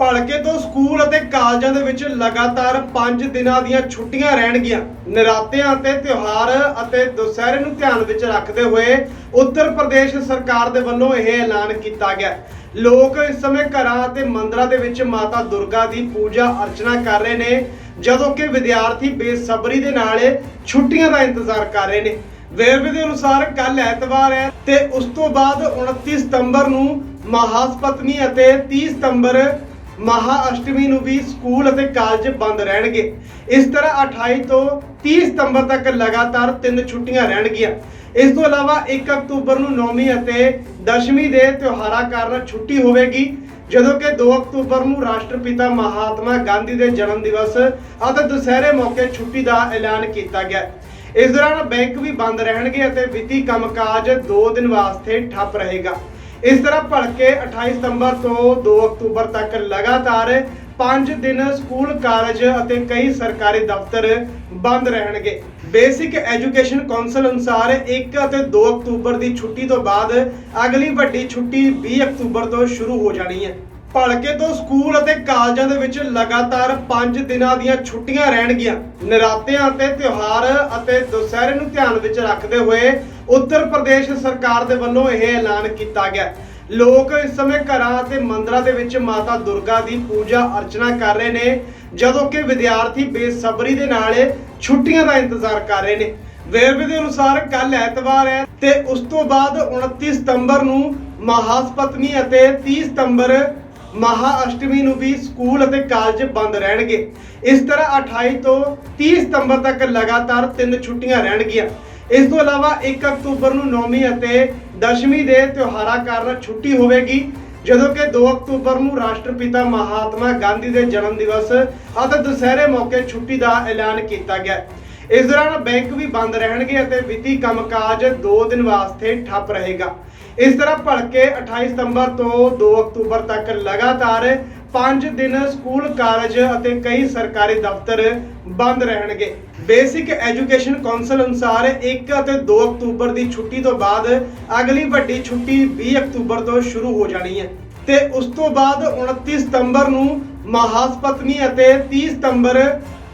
ਭਲਕੇ ਤੋਂ ਸਕੂਲ ਅਤੇ ਕਾਲਜਾਂ ਦੇ ਵਿੱਚ ਲਗਾਤਾਰ 5 ਦਿਨਾਂ ਦੀਆਂ ਛੁੱਟੀਆਂ ਰਹਿਣਗੀਆਂ। ਨਰਾਤਿਆਂ ਅਤੇ ਤਿਉਹਾਰ ਅਤੇ ਦੁਸਹਿਰੇ ਨੂੰ ਧਿਆਨ ਵਿੱਚ ਰੱਖਦੇ ਹੋਏ ਉੱਤਰ ਪ੍ਰਦੇਸ਼ ਸਰਕਾਰ ਦੇ ਵੱਲੋਂ ਇਹ ਐਲਾਨ ਕੀਤਾ ਗਿਆ। ਲੋਕ ਇਸ ਸਮੇਂ ਘਰਾਂ ਅਤੇ ਮੰਦਰਾਂ ਦੇ ਵਿੱਚ ਮਾਤਾ ਦੁਰਗਾ ਦੀ ਪੂਜਾ ਅਰਚਨਾ ਕਰ ਰਹੇ ਨੇ, ਜਦੋਂ ਕਿ ਵਿਦਿਆਰਥੀ ਬੇਸਬਰੀ ਦੇ ਨਾਲ ਛੁੱਟੀਆਂ ਦਾ ਇੰਤਜ਼ਾਰ ਕਰ ਰਹੇ ਨੇ। ਵੇਰਵੇ ਦੇ ਅਨੁਸਾਰ ਕੱਲ ਐਤਵਾਰ ਹੈ ਤੇ ਉਸ ਤੋਂ ਬਾਅਦ 29 ਸਤੰਬਰ ਨੂੰ ਮਹਾਸਪਤਨੀ ਅਤੇ 30 ਸਤੰਬਰ ਮਹਾ ਅਸ਼ਟਮੀ ਨੂੰ ਵੀ ਸਕੂਲ ਅਤੇ ਕਾਲਜ ਬੰਦ ਰਹਿਣਗੇ। ਇਸ ਤਰ੍ਹਾਂ 28 ਤੋਂ 30 ਸਤੰਬਰ ਤੱਕ ਲਗਾਤਾਰ ਤਿੰਨ ਛੁੱਟੀਆਂ ਰਹਿਣਗੀਆਂ। ਇਸ ਤੋਂ ਇਲਾਵਾ 1 ਅਕਤੂਬਰ ਨੂੰ ਨੌਵੀਂ ਅਤੇ ਦਸ਼ਮੀ ਦੇ ਤਿਉਹਾਰਾਂ ਕਾਰਨ ਛੁੱਟੀ ਹੋਵੇਗੀ, ਜਦੋਂ ਕਿ 2 ਅਕਤੂਬਰ ਨੂੰ ਰਾਸ਼ਟਰਪਿਤਾ ਮਹਾਤਮਾ ਗਾਂਧੀ ਦੇ ਜਨਮ ਦਿਵਸ ਅਤੇ ਦੁਸਹਿਰੇ ਮੌਕੇ ਛੁੱਟੀ ਦਾ ਐਲਾਨ ਕੀਤਾ ਗਿਆ। ਇਸ ਦੌਰਾਨ ਬੈਂਕ ਵੀ ਬੰਦ ਰਹਿਣਗੇ ਅਤੇ ਵਿੱਤੀ ਕੰਮਕਾਜ 2 ਦਿਨ ਵਾਸਤੇ ਠੱਪ ਰਹੇਗਾ। ਇਸ ਤਰ੍ਹਾਂ ਭਲਕੇ 28 ਸਤੰਬਰ ਤੋਂ 2 ਅਕਤੂਬਰ ਤੱਕ ਲਗਾਤਾਰ 5 ਦਿਨ ਸਕੂਲ, ਕਾਲਜ ਅਤੇ ਕਈ ਸਰਕਾਰੀ ਦਫ਼ਤਰ ਬੰਦ ਰਹਿਣਗੇ। ਬੇਸਿਕ ਐਜੂਕੇਸ਼ਨ ਕੌਂਸਲ ਅਨੁਸਾਰ 1 ਅਤੇ 2 ਅਕਤੂਬਰ ਦੀ ਛੁੱਟੀ ਤੋਂ ਬਾਅਦ ਅਗਲੀ ਵੱਡੀ ਛੁੱਟੀ 20 ਅਕਤੂਬਰ ਤੋਂ ਸ਼ੁਰੂ ਹੋ ਜਾਣੀ ਹੈ। ਭਲਕੇ ਤੋਂ ਸਕੂਲ ਅਤੇ ਕਾਲਜਾਂ ਦੇ ਵਿੱਚ ਲਗਾਤਾਰ 5 ਦਿਨਾਂ ਦੀਆਂ ਛੁੱਟੀਆਂ ਰਹਿਣਗੀਆਂ। ਨਰਾਤਿਆਂ ਅਤੇ ਤਿਉਹਾਰ ਅਤੇ ਦੁਸਹਿਰੇ ਨੂੰ ਧਿਆਨ ਵਿੱਚ ਰੱਖਦੇ ਹੋਏ ਉੱਤਰ ਪ੍ਰਦੇਸ਼ ਸਰਕਾਰ ਦੇ ਵੱਲੋਂ ਇਹ ਐਲਾਨ ਕੀਤਾ ਗਿਆ। ਲੋਕ ਇਸ ਸਮੇਂ ਘਰਾਂ ਅਤੇ ਮੰਦਰਾਂ ਦੇ ਵਿੱਚ ਮਾਤਾ ਦੁਰਗਾ ਦੀ ਪੂਜਾ ਅਰਚਨਾ ਕਰ ਰਹੇ ਨੇ, ਜਦੋਂ ਕਿ ਵਿਦਿਆਰਥੀ ਬੇਸਬਰੀ ਦੇ ਨਾਲ ਛੁੱਟੀਆਂ ਦਾ ਇੰਤਜ਼ਾਰ ਕਰ ਰਹੇ ਨੇ। ਵੇਰਵੇ ਦੇ ਅਨੁਸਾਰ ਕੱਲ ਐਤਵਾਰ ਹੈ ਤੇ ਉਸ ਤੋਂ ਬਾਅਦ 29 ਸਤੰਬਰ ਨੂੰ ਮਹਾਸਪਤਨੀ ਅਤੇ 30 ਸਤੰਬਰ ਮਹਾ ਅਸ਼ਟਮੀ ਨੂੰ ਵੀ ਸਕੂਲ ਅਤੇ ਕਾਲਜ ਬੰਦ ਰਹਿਣਗੇ। ਇਸ ਤਰ੍ਹਾਂ 28 ਤੋਂ 30 ਸਤੰਬਰ ਤੱਕ ਲਗਾਤਾਰ ਤਿੰਨ ਛੁੱਟੀਆਂ ਰਹਿਣਗੀਆਂ। ਇਸ ਤੋਂ ਇਲਾਵਾ 1 ਅਕਤੂਬਰ ਨੂੰ ਨੌਵੀਂ ਅਤੇ ਦਸ਼ਮੀ ਦੇ ਤਿਉਹਾਰਾਂ ਕਾਰਨ ਛੁੱਟੀ ਹੋਵੇਗੀ, ਜਦੋਂ ਕਿ 2 ਅਕਤੂਬਰ ਨੂੰ ਰਾਸ਼ਟਰਪਿਤਾ ਮਹਾਤਮਾ ਗਾਂਧੀ ਦੇ ਜਨਮ ਦਿਵਸ ਅਤੇ ਦੁਸਹਿਰੇ ਮੌਕੇ ਛੁੱਟੀ ਦਾ ਐਲਾਨ ਕੀਤਾ ਗਿਆ। ਇਸ ਦੌਰਾਨ ਬੈਂਕ ਵੀ ਬੰਦ ਰਹਿਣਗੇ ਅਤੇ ਵਿੱਤੀ ਕੰਮਕਾਜ 2 ਦਿਨ ਵਾਸਤੇ ਠੱਪ ਰਹੇਗਾ। ਇਸ ਤਰ੍ਹਾਂ ਭਲਕੇ 28 ਸਤੰਬਰ ਤੋਂ 2 ਅਕਤੂਬਰ ਤੱਕ ਲਗਾਤਾਰ 5 ਦਿਨ ਸਕੂਲ, ਕਾਲਜ ਅਤੇ ਕਈ ਸਰਕਾਰੀ ਦਫ਼ਤਰ ਬੰਦ ਰਹਿਣਗੇ। ਬੇਸਿਕ ਐਜੂਕੇਸ਼ਨ ਕੌਂਸਲ ਅਨੁਸਾਰ 1 ਅਤੇ 2 ਅਕਤੂਬਰ ਦੀ ਛੁੱਟੀ ਤੋਂ ਬਾਅਦ ਅਗਲੀ ਵੱਡੀ ਛੁੱਟੀ 20 ਅਕਤੂਬਰ ਤੋਂ ਸ਼ੁਰੂ ਹੋ ਜਾਣੀ ਹੈ। ਤੇ ਉਸ ਤੋਂ ਬਾਅਦ 29 ਸਤੰਬਰ ਨੂੰ ਮਹਾਸਪਤਨੀ ਅਤੇ 30 ਸਤੰਬਰ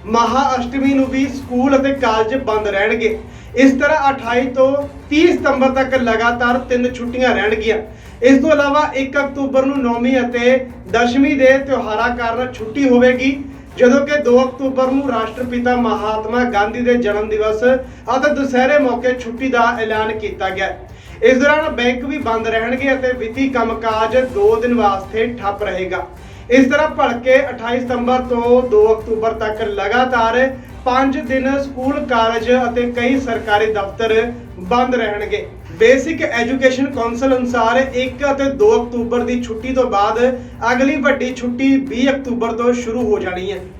ਮਹਾ ਅਸ਼ਟਮੀ ਨੂੰ ਵੀ ਸਕੂਲ ਅਤੇ ਕਾਲਜ ਬੰਦ ਰਹਿਣਗੇ। ਇਸ ਤਰ੍ਹਾਂ 28 ਤੋਂ 30 ਸਤੰਬਰ ਤੱਕ ਲਗਾਤਾਰ ਤਿੰਨ ਛੁੱਟੀਆਂ ਰਹਿਣਗੀਆਂ। ਇਸ ਤੋਂ ਇਲਾਵਾ 1 ਅਕਤੂਬਰ ਨੂੰ ਨੌਵੀਂ ਅਤੇ ਦਸ਼ਮੀ ਦੇ ਤਿਉਹਾਰਾਂ ਕਾਰਨ ਛੁੱਟੀ ਹੋਵੇਗੀ, ਜਦੋਂ ਕਿ 2 ਅਕਤੂਬਰ ਨੂੰ ਰਾਸ਼ਟਰਪਿਤਾ ਮਹਾਤਮਾ ਗਾਂਧੀ ਦੇ ਜਨਮ ਦਿਵਸ ਅਤੇ ਦੁਸਹਿਰੇ ਮੌਕੇ ਛੁੱਟੀ ਦਾ ਐਲਾਨ ਕੀਤਾ ਗਿਆ। ਇਸ ਦੌਰਾਨ ਬੈਂਕ ਵੀ ਬੰਦ ਰਹਿਣਗੇ ਅਤੇ ਵਿੱਤੀ ਕੰਮਕਾਜ 2 ਦਿਨ ਵਾਸਤੇ ਠੱਪ ਰਹੇਗਾ। ਇਸ ਤਰ੍ਹਾਂ ਭਲਕੇ 28 ਸਤੰਬਰ ਤੋਂ 2 ਅਕਤੂਬਰ ਤੱਕ ਲਗਾਤਾਰ 5 ਦਿਨ ਸਕੂਲ, ਕਾਲਜ ਅਤੇ ਕਈ ਸਰਕਾਰੀ ਦਫ਼ਤਰ ਬੰਦ ਰਹਿਣਗੇ। ਬੇਸਿਕ ਐਜੂਕੇਸ਼ਨ ਕੌਂਸਲ ਅਨੁਸਾਰ 1 ਅਤੇ 2 ਅਕਤੂਬਰ ਦੀ ਛੁੱਟੀ ਤੋਂ ਬਾਅਦ ਅਗਲੀ ਵੱਡੀ ਛੁੱਟੀ 20 ਅਕਤੂਬਰ ਤੋਂ ਸ਼ੁਰੂ ਹੋ ਜਾਣੀ ਹੈ।